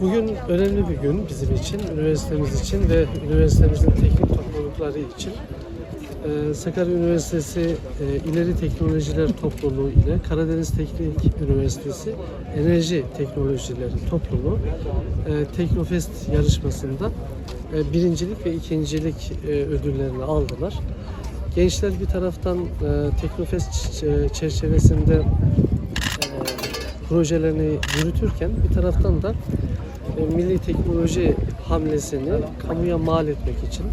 Bugün önemli bir gün bizim için, üniversitemiz için ve üniversitemizin teknik toplulukları için. Ee, Sakarya Üniversitesi e, İleri Teknolojiler Topluluğu ile Karadeniz Teknik Üniversitesi Enerji Teknolojileri Topluluğu e, Teknofest yarışmasında e, birincilik ve ikincilik e, ödüllerini aldılar. Gençler bir taraftan e, Teknofest ç- çerçevesinde e, projelerini yürütürken bir taraftan da e, milli teknoloji hamlesini kamuya mal etmek için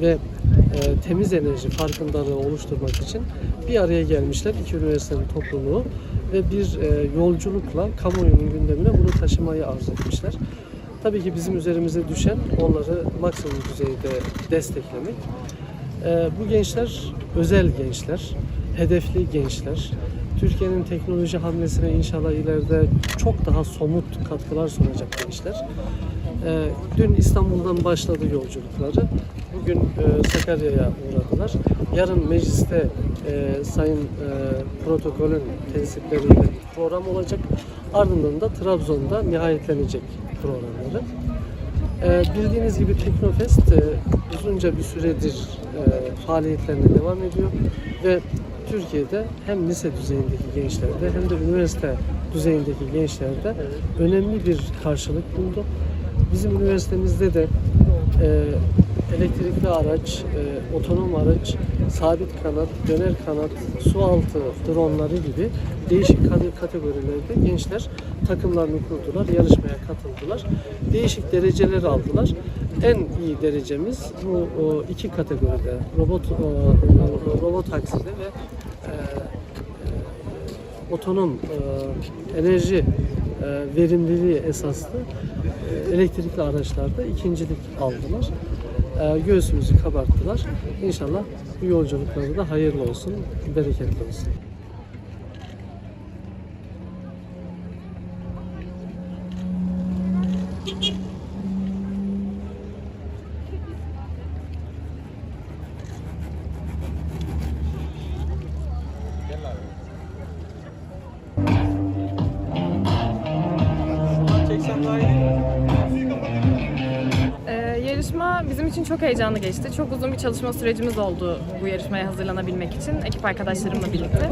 ve e, temiz enerji farkındalığı oluşturmak için bir araya gelmişler iki üniversitenin topluluğu ve bir e, yolculukla kamuoyunun gündemine bunu taşımayı arzu etmişler. Tabii ki bizim üzerimize düşen onları maksimum düzeyde desteklemek. Ee, bu gençler özel gençler, hedefli gençler. Türkiye'nin teknoloji hamlesine inşallah ileride çok daha somut katkılar sunacak gençler. Ee, dün İstanbul'dan başladı yolculukları. Bugün e, Sakarya'ya uğradılar. Yarın mecliste e, sayın e, protokolün tensipleriyle bir program olacak. Ardından da Trabzon'da nihayetlenecek programları. Ee, bildiğiniz gibi Teknofest uzunca bir süredir faaliyetlerine devam ediyor ve Türkiye'de hem lise düzeyindeki gençlerde hem de üniversite düzeyindeki gençlerde önemli bir karşılık buldu. Bizim üniversitemizde de e, elektrikli araç, e, otonom araç, sabit kanat, döner kanat, su altı dronları gibi değişik kate- kategorilerde gençler takımlarını kurdular, yarışmaya katıldılar. Değişik dereceler aldılar. En iyi derecemiz bu o, iki kategoride robot o, robot takside ve e, e, otonom e, enerji e, verimliliği esaslı e, elektrikli araçlarda ikincilik aldılar. E, göğsümüzü kabarttılar. İnşallah bu yolculukları da hayırlı olsun, bereketli olsun. Ee, bizim için çok heyecanlı geçti. Çok uzun bir çalışma sürecimiz oldu bu yarışmaya hazırlanabilmek için ekip arkadaşlarımla birlikte.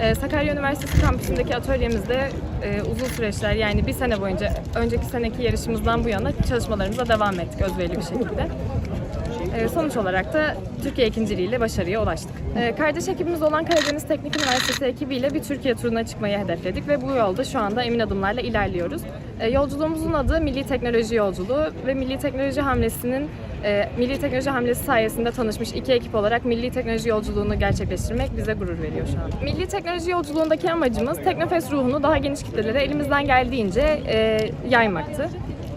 Ee, Sakarya Üniversitesi kampüsündeki atölyemizde e, uzun süreçler yani bir sene boyunca önceki seneki yarışımızdan bu yana çalışmalarımıza devam ettik özverili bir şekilde. Ee, sonuç olarak da Türkiye ikinciliğiyle başarıya ulaştık. Ee, kardeş ekibimiz olan Karadeniz Teknik Üniversitesi ekibiyle bir Türkiye turuna çıkmayı hedefledik ve bu yolda şu anda emin adımlarla ilerliyoruz. Ee, yolculuğumuzun adı Milli Teknoloji Yolculuğu ve Milli Teknoloji Hamlesi'nin e, Milli Teknoloji Hamlesi sayesinde tanışmış iki ekip olarak Milli Teknoloji Yolculuğunu gerçekleştirmek bize gurur veriyor şu an. Milli Teknoloji Yolculuğundaki amacımız Teknofest ruhunu daha geniş kitlelere elimizden geldiğince e, yaymaktı.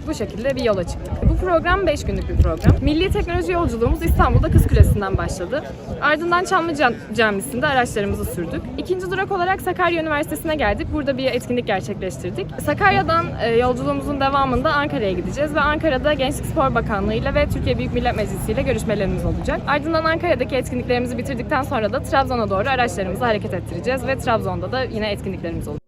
Bu şekilde bir yola çıktık. Bu program 5 günlük bir program. Milli teknoloji yolculuğumuz İstanbul'da Kız Kulesi'nden başladı. Ardından Çamlıca Camisi'nde araçlarımızı sürdük. İkinci durak olarak Sakarya Üniversitesi'ne geldik. Burada bir etkinlik gerçekleştirdik. Sakarya'dan e, yolculuğumuzun devamında Ankara'ya gideceğiz ve Ankara'da Gençlik Spor Bakanlığı ile ve Türkiye Büyük Millet Meclisi ile görüşmelerimiz olacak. Ardından Ankara'daki etkinliklerimizi bitirdikten sonra da Trabzon'a doğru araçlarımızı hareket ettireceğiz ve Trabzon'da da yine etkinliklerimiz olacak.